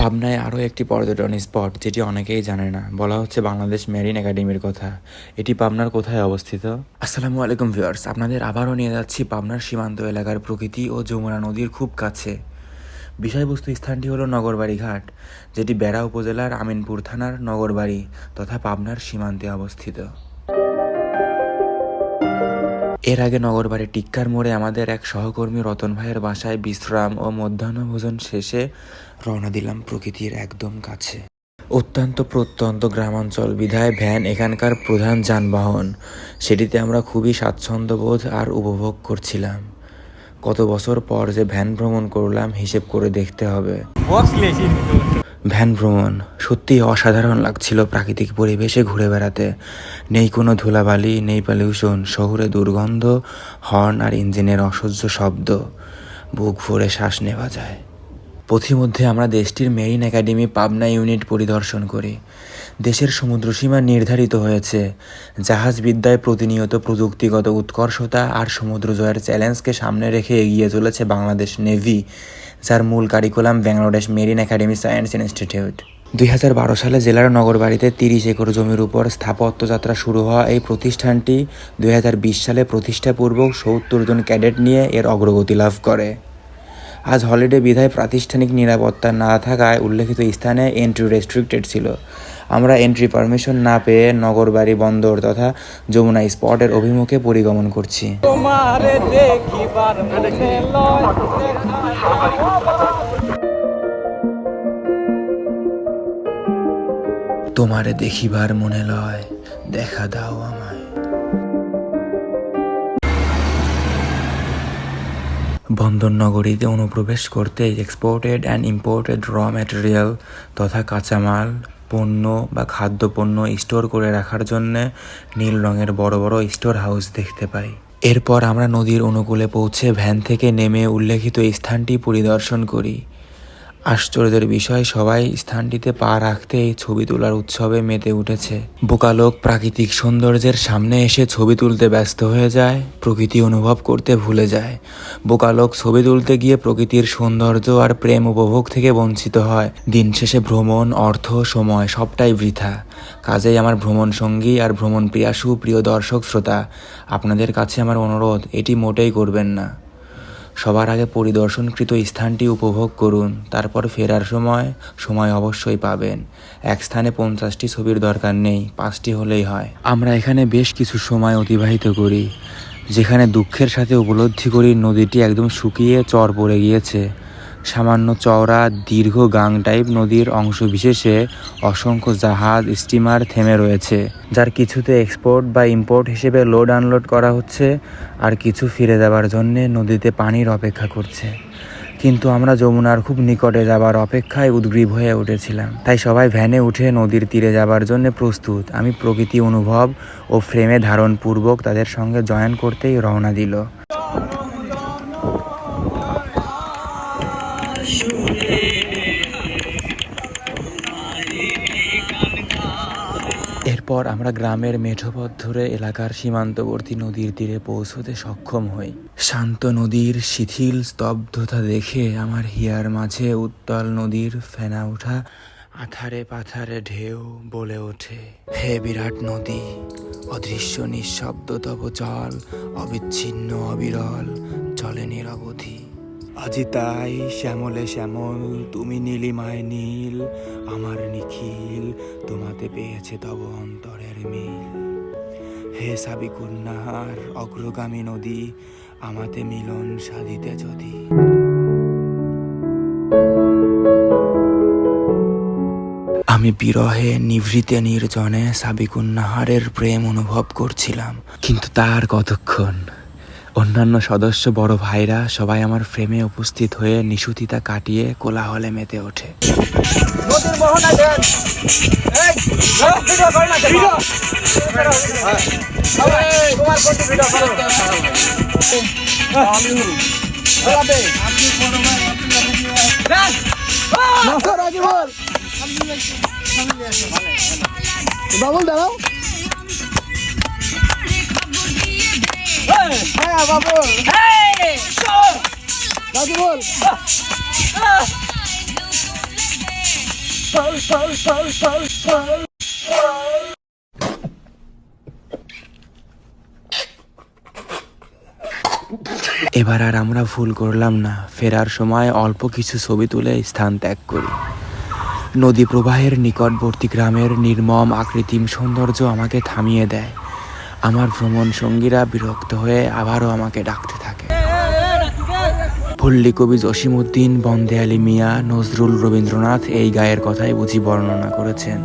পাবনায় আরও একটি পর্যটন স্পট যেটি অনেকেই জানে না। বলা হচ্ছে বাংলাদেশ মেরিন একাডেমির কথা। এটি পাবনার কোথায় অবস্থিত? আসসালামু আলাইকুম ভিউয়ার্স, আপনাদের আবারও নিয়ে যাচ্ছি পাবনার সীমান্ত এলাকার প্রকৃতি ও যমুনা নদীর খুব কাছে। বিষয়বস্তু স্থানটি হলো নগরবাড়ি ঘাট যেটি বেড়া উপজেলার আমিনপুর থানার নগরবাড়ি তথা পাবনার সীমান্তে অবস্থিত। এর আগে নগরবাড়ি টিক্কার মোড়ে আমাদের এক সহকর্মী রতন ভাইয়ের বাসায় বিশ্রাম ও মধ্যাহ্নভোজন শেষে রওনা দিলাম প্রকৃতির একদম কাছে। অত্যন্ত প্রত্যন্ত গ্রামাঞ্চল বিধায় ভ্যান এখানকার প্রধান যানবাহন। সেটিতে আমরা খুবই স্বাচ্ছন্দ্যবোধ আর উপভোগ করছিলাম। কত বছর পর যে ভ্যান ভ্রমণ করলাম, হিসেব করে দেখতে হবে। ভ্যান ভ্রমণ। সত্যি অসাধারণ লাগছিল প্রাকৃতিক পরিবেশে ঘুরে বেড়াতে। নেই কোনো ধুলাবালি, নেই পলিউশন শহুরে দুর্গন্ধ হর্ন আর ইঞ্জিনের অসহ্য শব্দ। বুক ভরে শ্বাস নেওয়া যায়। পথিমধ্যে আমরা দেশটির মেরিন একাডেমি পাবনা ইউনিট পরিদর্শন করি। দেশের সমুদ্রসীমা নির্ধারিত হয়েছে। জাহাজ বিদ্যায় প্রতিনিয়ত প্রযুক্তিগত উৎকর্ষতা আর সমুদ্র জয়ের চ্যালেঞ্জকে সামনে রেখে এগিয়ে চলেছে বাংলাদেশ নেভি। যার মূল curriculum Bangladesh marine academy science institute দুই হাজার বারো সালে জেলার নগরবাড়িতে তিরিশ একর জমির উপর স্থাপত্যযাত্রা শুরু হওয়া এই প্রতিষ্ঠানটি দুই হাজার বিশ সালে প্রতিষ্ঠাপূর্বক সত্তর জন ক্যাডেট নিয়ে এর অগ্রগতি লাভ করে। আজ হলিডে বিধায় প্রাতিষ্ঠানিক নিরাপত্তা না থাকায় উল্লেখিত স্থানে এন্ট্রি রেস্ট্রিক্টেড ছিল। আমরা এন্ট্রি পারমিশন না পেয়ে নগরবাড়ি বন্দর তথা যমুনা স্পটের অভিমুখে পরিগমন করছি। তোমারে দেখিবার মনে লয় দেখা দাও আমায়। বন্দর নগরীতে অনুপ্রবেশ করতে exported and imported raw material তথা কাঁচামাল পণ্য বা খাদ্যপণ্য স্টোর করে রাখার জন্যে নীল রঙের বড় বড় স্টোর হাউস দেখতে পাই। এরপর আমরা নদীর অনুকূলে পৌঁছে ভ্যান থেকে নেমে উল্লেখিত স্থানটি পরিদর্শন করি। আশ্চর্যের বিষয়, সবাই স্থানটিতে পা রাখতে এই ছবি তোলার উৎসবে মেতে উঠেছে। বোকালোক প্রাকৃতিক সৌন্দর্যের সামনে এসে ছবি তুলতে ব্যস্ত হয়ে যায়, প্রকৃতি অনুভব করতে ভুলে যায়। বোকালোক ছবি তুলতে গিয়ে প্রকৃতির সৌন্দর্য আর প্রেম উপভোগ থেকে বঞ্চিত হয়। দিন শেষে ভ্রমণ, অর্থ, সময় সবটাই বৃথা। কাজেই আমার ভ্রমণ সঙ্গী আর ভ্রমণ প্রিয়াসু, প্রিয় দর্শক, শ্রোতা। আপনাদের কাছে আমার অনুরোধ, এটি মোটেই করবেন না। সবার আগে পরিদর্শনকৃত স্থানটি উপভোগ করুন, তারপর ফেরার সময় সময় অবশ্যই পাবেন। এক স্থানে পঞ্চাশটি ছবির দরকার নেই, পাঁচটি হলেই হয়। আমরা এখানে বেশ কিছু সময় অতিবাহিত করি, যেখানে দুঃখের সাথে উপলব্ধি করি নদীটি একদম শুকিয়ে চর পড়ে গিয়েছে। সামান্য চওড়া, দীর্ঘ গাং টাইপ নদীর অংশ বিশেষে অসংখ্য জাহাজ, স্টিমার থেমে রয়েছে, যার কিছুতে এক্সপোর্ট বা ইম্পোর্ট হিসেবে লোড আনলোড করা হচ্ছে আর কিছু ফিরে যাবার জন্য নদীতে পানির অপেক্ষা করছে। কিন্তু আমরা যমুনার খুব নিকটে যাবার অপেক্ষায় উদ্গ্রীব হয়ে উঠেছিলাম, তাই সবাই ভ্যানে উঠে নদীর তীরে যাবার জন্য প্রস্তুত। আমি প্রকৃতি অনুভব ও ফ্রেমে ধারণপূর্বক তাদের সঙ্গে জয়েন করতেই রওনা দিল। এরপর আমরা গ্রামের মেঠোপথ ধরে এলাকার সীমান্তবর্তী নদীর তীরে পৌঁছতে সক্ষম হই। শান্ত নদীর শিথিল স্তব্ধতা দেখে আমার হিয়ার মাঝে উত্তাল নদীর ফেনা ওঠা আথারে পাথারে ঢেউ বলে ওঠে। হে বিরাট নদী, অদৃশ্য নিঃশব্দ তব জল অবিচ্ছিন্ন অবিরল, চলে নিরবধি। আজি তাই শ্যামলে শ্যামল, তুমি নীলিমায় নীল, আমার নিখিল, তোমাতে পেয়েছে তব অন্তরের মিল। হে সাবিকুন্নাহার অগ্রগামী নদী, আমাতে মিলন সাধিতে যদি। আমি বিরহে নিভৃতে নির্জনে সাবিকুন্নাহারের প্রেম অনুভব করছিলাম, কিন্তু তার কতক্ষণ অন্যান্য সদস্য বড় ভাইরা সবাই আমার ফ্রেমে উপস্থিত হয়ে নিশুতিতা কাটিয়ে কোলাহলে মেতে ওঠে। নদীর মোহনা বল। হ্যাঁ রাজি এবার আর আমরা ভুল করলাম না। ফেরার সময় অল্প কিছু ছবি তুলে স্থান ত্যাগ করি। নদী প্রবাহের নিকটবর্তী গ্রামের নির্মম আকৃতিম সৌন্দর্য আমাকে থামিয়ে দেয়। আমার ভ্রমণ সঙ্গীরা বিরক্ত হয়ে আবারও আমাকে ডাকতে থাকে। পল্লী কবি জসিমউদ্দিন বন্দে আলী মিয়া, নজরুল রবীন্দ্রনাথ এই গায়ের কথাই বুঝি বর্ণনা করেছেন।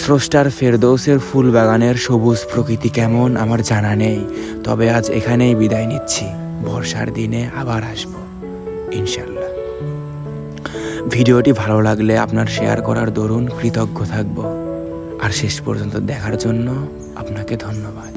স্রষ্টার ফেরদৌসের ফুল বাগানের সবুজ প্রকৃতি কেমন আমার জানা নেই, তবে আজ এখানেই বিদায় নিচ্ছি। বর্ষার দিনে আবার আসব ইনশাল্লাহ ভিডিওটি ভালো লাগলে আপনার শেয়ার করার দরুন কৃতজ্ঞ থাকব। আর শেষ পর্যন্ত দেখার জন্য আপনাকে ধন্যবাদ